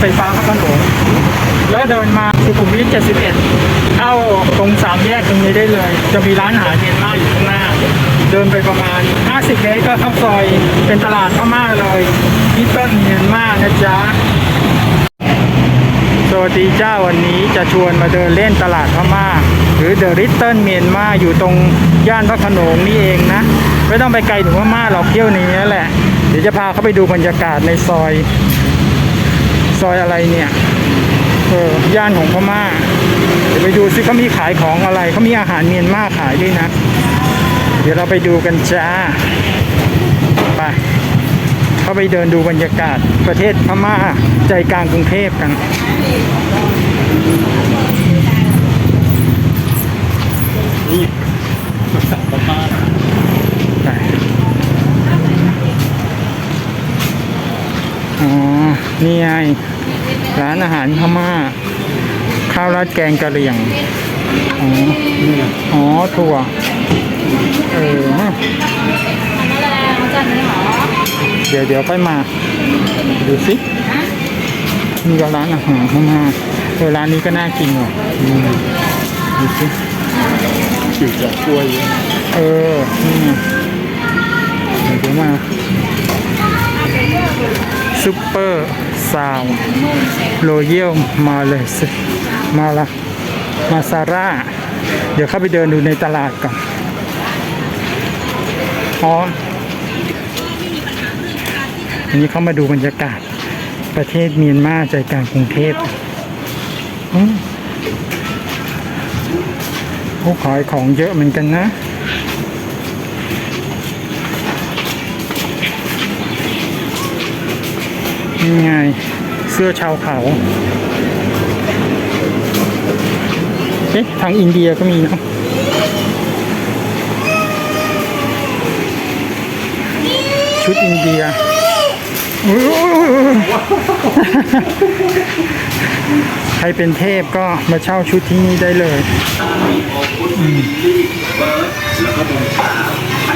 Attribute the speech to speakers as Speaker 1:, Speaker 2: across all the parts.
Speaker 1: ไฟฟ้าพระโขนงแล้วเดินมาสุขุมวิท 71 เข้าตรงสามแยกตรงนี้ได้เลย จะมีร้านอาหารเมียนมาอยู่ข้างหน้า เดินไปประมาณ 50 เมตรก็เข้าซอย เป็นตลาดพม่าเลยที่ต้นเมียนมานะจ๊ะ วัสดีเจ้าวันนี้จะชวนมาเดินเล่นตลาดพม่า หรือเดอะริตเติ้ลเมียนมาอยู่ตรงย่านพระขนงนี่เองนะ ไม่ต้องไปไกลถึงพม่าหรอกเที่ยวนี้แหละ เดี๋ยวจะพาเขาไปดูบรรยากาศในซอย ซอยอะไรเนี่ยเออย่านของพม่า เดี๋ยวไปดูซิเขามีขายของอะไรเขามีอาหารเมียนมาขายด้วยนะ เดี๋ยวเราไปดูกันจ้าไป เข้าไปเดินดูบรรยากาศประเทศพม่าใจกลางกรุงเทพกัน
Speaker 2: นี่สัตว์ประมาณ
Speaker 1: ไปอ๋อ นี่ไงร้านอาหารพม่า ข้าวราดแกงกะเหรี่ยง อ๋อ
Speaker 2: นี่
Speaker 1: อ๋อถั่ว เออ เดี๋ยวเดี๋ยวค่อยมา ดูสินี่ก็ร้านอาหารพม่าเออร้านนี้ก็น่ากินว่ะอืมดูสิ
Speaker 2: จิ๋วจากกล้วย
Speaker 1: เออนี่ไงเดี๋ยวเดี๋ยวมาซุปเปอร์ซาวโรเยลมาเลยสิมาละมาซาร่า เดี๋ยวเข้าไปเดินดูในตลาดก่อนอ๋อ อันนี้เข้ามาดูบรรยากาศ ประเทศเมียนมาใจกลางกรุงเทพอืมผู้ขายของเยอะเหมือนกันนะนี่ไงเสื้อชาวเขาเอ๊ะทางอินเดียก็มีเนะชุดอินเดีย ใครเป็นเทพก็มาเช่าชุดที่นี่ได้เลย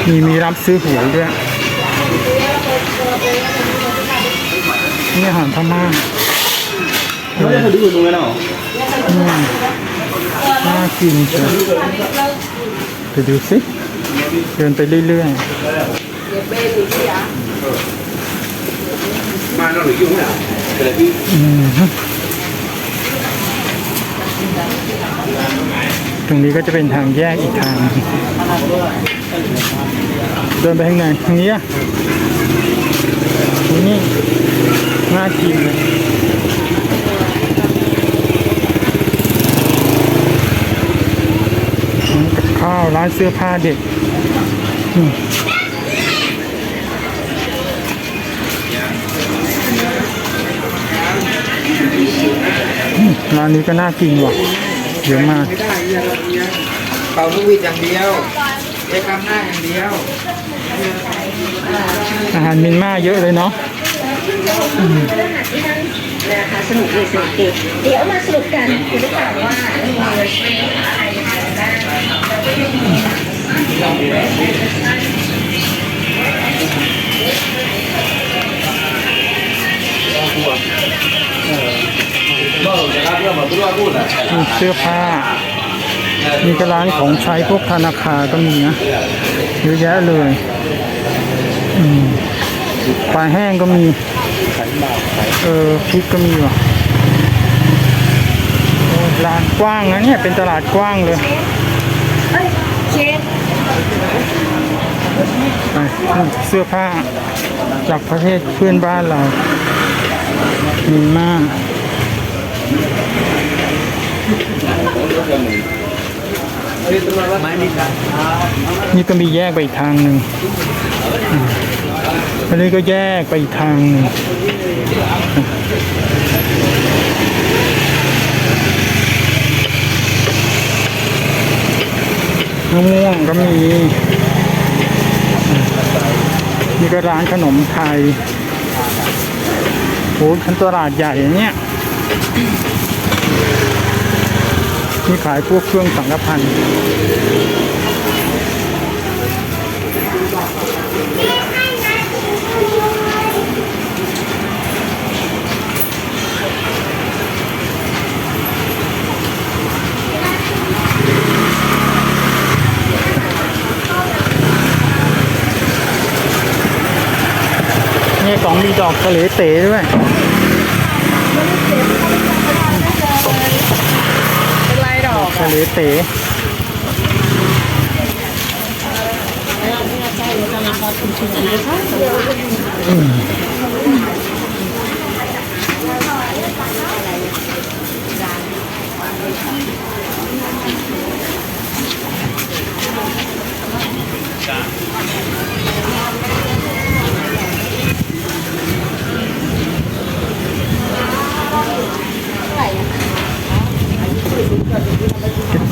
Speaker 1: มีมีรับซื้อหวยด้วย นี่อาหารพม่า
Speaker 2: ไม่ได้เขาดูตรงนั้นหรอ
Speaker 1: น่ากินจังไปดูสิ เดินไปเรื่อย
Speaker 2: มาเราหรือยุ่งเนี่ยแต่ที่
Speaker 1: ตรงนี้ก็จะเป็นทางแยกอีกทาง เดินไปทางไหนทางนี้อะนี่น่ากินเลยข้าวร้านเสื้อผ้าเด็ก ร้านนี้ก็น่ากินว่ะเยอะมาก
Speaker 3: เป่าลูกหวีดอย่างเดียวใช้คำหน้าอย่างเดียว
Speaker 1: อาหารเมียนมาเยอะเลยเนาะ
Speaker 4: นะคะสนุกดีสนุกดีเดี๋ยวมาสรุปกันคุณผู้ชมว่า
Speaker 1: มีเสื้อผ้า มีกร้านของใช้พวกธนาคารก็มีนะเยอะแยะเลยปลาแห้งก็มีเออพริกก็มีว่ะร้านกว้างนะเนี่ยเป็นตลาดกว้างเลย
Speaker 4: เสื้
Speaker 1: อผ้าจากประเทศเพื่อนบ้านเรามีมาก นี่ก็มีแยกไปอีกทางหนึ่งอันนี้ก็แยกไปอีกทางหนึ่งมะม่วงก็มี นี่ก็ร้านขนมไทยโอ้ยคันตลาดใหญ่เนี่ย มีขายพวกเครื่องสังกพันนี่ของมีดอกทะเลเต๋ด้วย
Speaker 5: เป็นไรดอก
Speaker 1: ทะเลเต๋อืม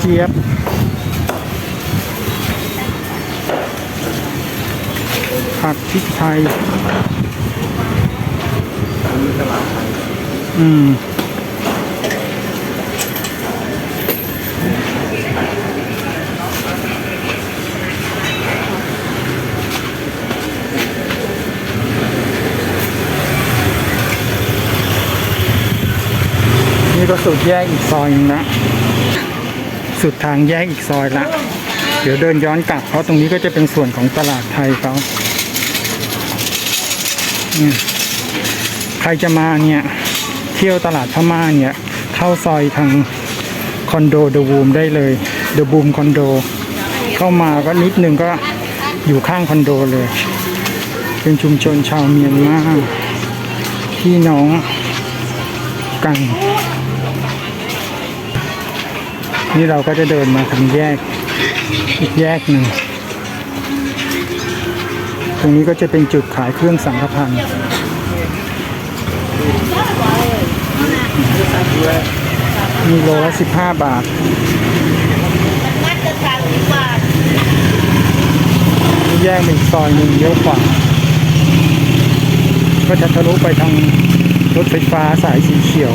Speaker 1: จี๊ยบผักพริกไทยอืมนี่ก็สุดแยกอีกซอยนึงนะ สุดทางแยกอีกซอยละ เดี๋ยวเดินย้อนกลับ เพราะตรงนี้ก็จะเป็นส่วนของตลาดไทยเขาใครจะมาเนี่ย เที่ยวตลาดพม่าเนี่ย เข้าซอยทางคอนโดเดอะบูมได้เลยเดอะบูมคอนโด เข้ามาก็นิดนึงก็อยู่ข้างคอนโดเลย เป็นชุมชนชาวเมียนมาพี่น้องกัน นี่เราก็จะเดินมาทางแยกอีกแยกหนึ่ง ตรงนี้ก็จะเป็นจุดขายเครื่องสังฆพันธ์มีโลละสิบห้าบาท
Speaker 5: มี
Speaker 1: แยกเป็นอีซอยหนึ่งเยอะกว่าก็จะทะลุไปทางรถไฟฟ้าสายสีเขียว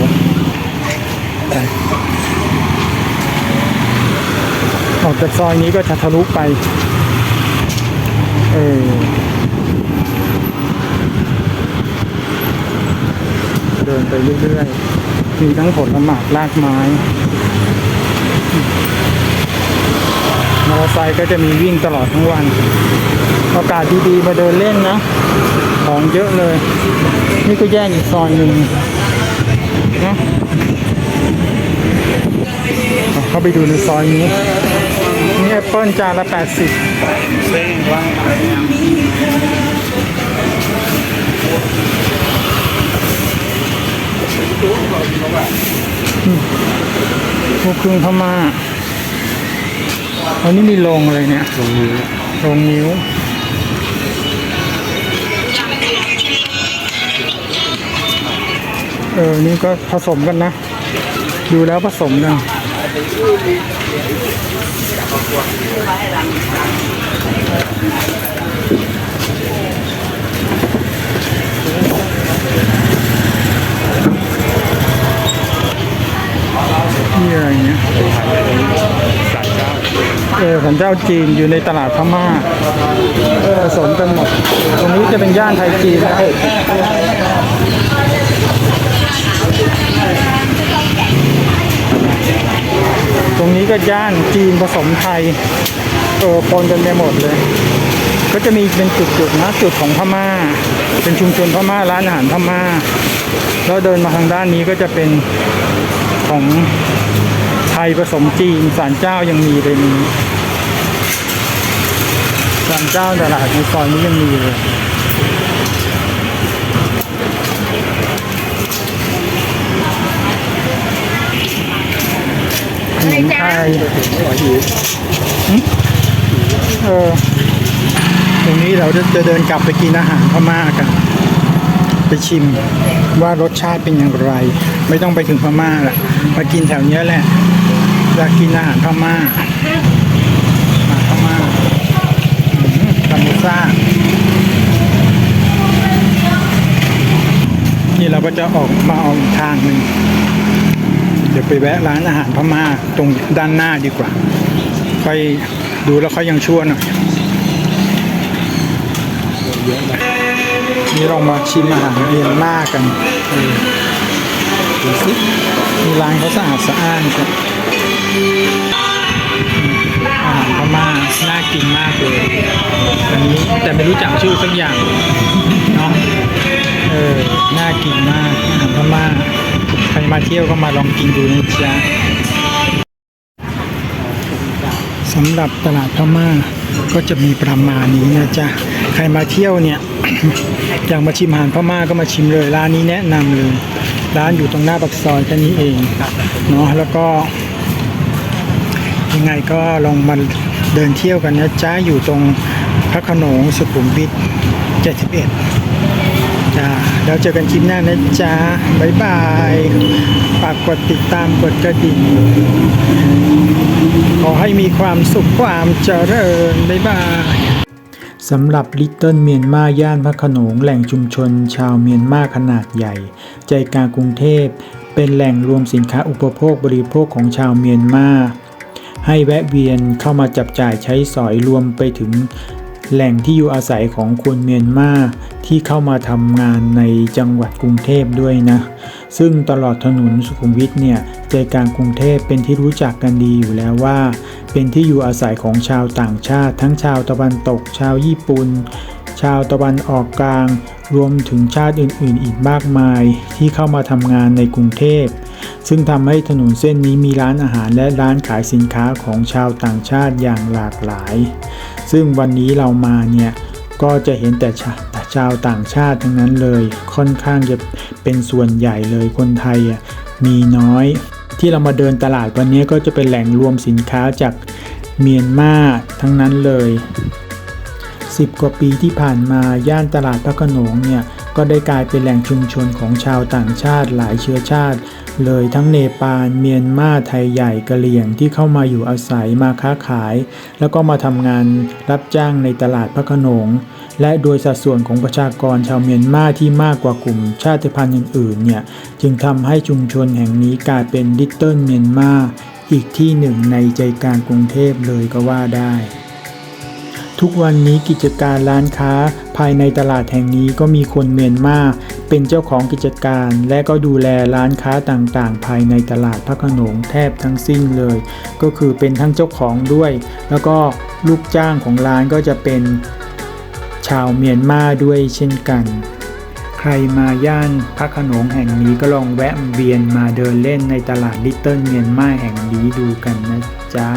Speaker 1: ไป ออกจากซอยนี้ก็จะทะลุไป เออเดินไปเรื่อยๆ มีทั้งผลหมากลากไม้มอเตอร์ไซค์ก็จะมีวิ่งตลอดทั้งวันโอกาสดีๆมาเดินเล่นนะ ของเยอะเลย นี่ก็แยกอีกซอยหนึ่งนะเข้าไปดูในซอยนี้ แอปเปิลจานละ80พวกครื่งพม่าอันนี้มีโรงอะไรเนี่ย
Speaker 2: ตรงนี้
Speaker 1: โรงนิ้วเออ นี่ก็ผสมกันนะ ดูแล้วผสมกัน นี่อะไรเนี่ย
Speaker 2: เอ
Speaker 1: อสันเจ้าจีนอยู่ในตลาดพม่าผสมกันหมด ตรงนี้จะเป็นย่านไทยจีนนะ รงนี้ก็ย่านจีนผสมไทยเออปนกันไปหมดเลย ก็จะมีเป็นจุดๆนะจุดของพม่า เป็นชุมชนพม่าร้านอาหารพม่า แล้วเดินมาทางด้านนี้ก็จะเป็นของไทยผสมจีนศาลเจ้ายังมีเลยมีศาลเจ้าตลาดในซอยนี้ยังมีเลย ขนมไทยเออตรงนี้เราจะเดินกลับไปกินอาหารพม่ากัน ไปชิมว่ารสชาติเป็นอย่างไร ไม่ต้องไปถึงพม่าละมากินแถวเนี้ยแหละอยากกินอาหารพม่าอาหารพม่าอืมซามูซ่านี่เราก็จะออกมาออกอีกทางหนึ่ง
Speaker 6: เดี๋ยวไปแวะร้านอาหารพม่าตรงด้านหน้าดีกว่า ค่อยดูแล้วค่อยยังชั่วหน่อยนี่เรามาชิมอาหารเมียนมากันดูสิมีร้านเขาสะอาดสะอ้านครับอาหารพม่าน่ากินมากเลยอันนี้แต่ไม่รู้จักชื่อสักอย่างเนาะเออน่ากินมากอาหารพม่า ใครมาเที่ยวก็มาลองกินดูนะจ๊ะสำหรับตลาดพม่าก็จะมีประมาณนี้นะจ๊ะ ใครมาเที่ยวเนี่ย อยากมาชิมอาหารพม่าก็มาชิมเลยร้านนี้แนะนำเลยร้านอยู่ตรงหน้าปากซอยแค่นี้เองเนาะแล้วก็ยังไงก็ลองมาเดินเที่ยวกันนะจ๊ะอยู่ตรงพระโขนงสุขุมวิท71 จ้าแล้วเจอกันคลิปหน้านะจ๊ะบ๊ายบายฝากกดติดตามกดกระดิ่งขอให้มีความสุขความเจริญบ๊ายบายสำหรับลิตเติ้ลเมียนมาย่านพระโขนงแหล่งชุมชน ชาวเมียนมาขนาดใหญ่ ใจกลางกรุงเทพ เป็นแหล่งรวมสินค้าอุปโภคบริโภคของชาวเมียนมาให้แวะเวียนเข้ามาจับจ่ายใช้สอยรวมไปถึง แหล่งที่อยู่อาศัยของคนเมียนมาที่เข้ามาทำงานในจังหวัดกรุงเทพด้วยนะ ซึ่งตลอดถนนสุขุมวิทเนี่ยใจกลางกรุงเทพเป็นที่รู้จักกันดีอยู่แล้วว่า เป็นที่อยู่อาศัยของชาวต่างชาติ ทั้งชาวตะวันตก ชาวญี่ปุ่น ชาวตะวันออกกลาง รวมถึงชาติอื่น ๆ อีกมากมาย ที่เข้ามาทำงานในกรุงเทพซึ่งทำให้ถนนเส้นนี้มีร้านอาหารและร้านขายสินค้าของชาวต่างชาติอย่างหลากหลาย ซึ่งวันนี้เรามาเนี่ยก็จะเห็นแต่ชาแต่ชาวต่างชาติทั้งนั้นเลย ค่อนข้างจะเป็นส่วนใหญ่เลยคนไทยมีน้อย ที่เรามาเดินตลาดวันนี้ก็จะเป็นแหล่งรวมสินค้าจากเมียนมาทั้งนั้นเลย 10 กว่าปีที่ผ่านมาย่านตลาดพระโขนงเนี่ย ก็ได้กลายเป็นแหล่งชุมชนของชาวต่างชาติหลายเชื้อชาติ เลยทั้งเนปาล เมียนมา ไทยใหญ่กะเหรี่ยงที่เข้ามาอยู่อาศัยมาค้าขาย แล้วก็มาทำงานรับจ้างในตลาดพระโขนง และโดยสัดส่วนของประชากรชาวเมียนมาที่มากกว่ากลุ่มชาติพันธุ์อื่นๆเนี่ยจึงทำให้ชุมชนแห่งนี้กลายเป็นลิตเติ้ลเมียนมาอีกที่หนึ่งในใจกลางกรุงเทพเลยก็ว่าได้ ทุกวันนี้กิจการร้านค้าภายในตลาดแห่งนี้ก็มีคนเมียนมาเป็นเจ้าของกิจการและก็ดูแลร้านค้าต่างๆ ภายในตลาดพระขนงแทบทั้งสิ้นเลย ก็คือเป็นทั้งเจ้าของด้วย แล้วก็ลูกจ้างของร้านก็จะเป็นชาวเมียนมาด้วยเช่นกัน ใครมาย่านพระขนงแห่งนี้ก็ลองแวะเวียนมาเดินเล่นในตลาดลิตเติ้ลเมียนมาแห่งนี้ดูกันนะจ๊ะ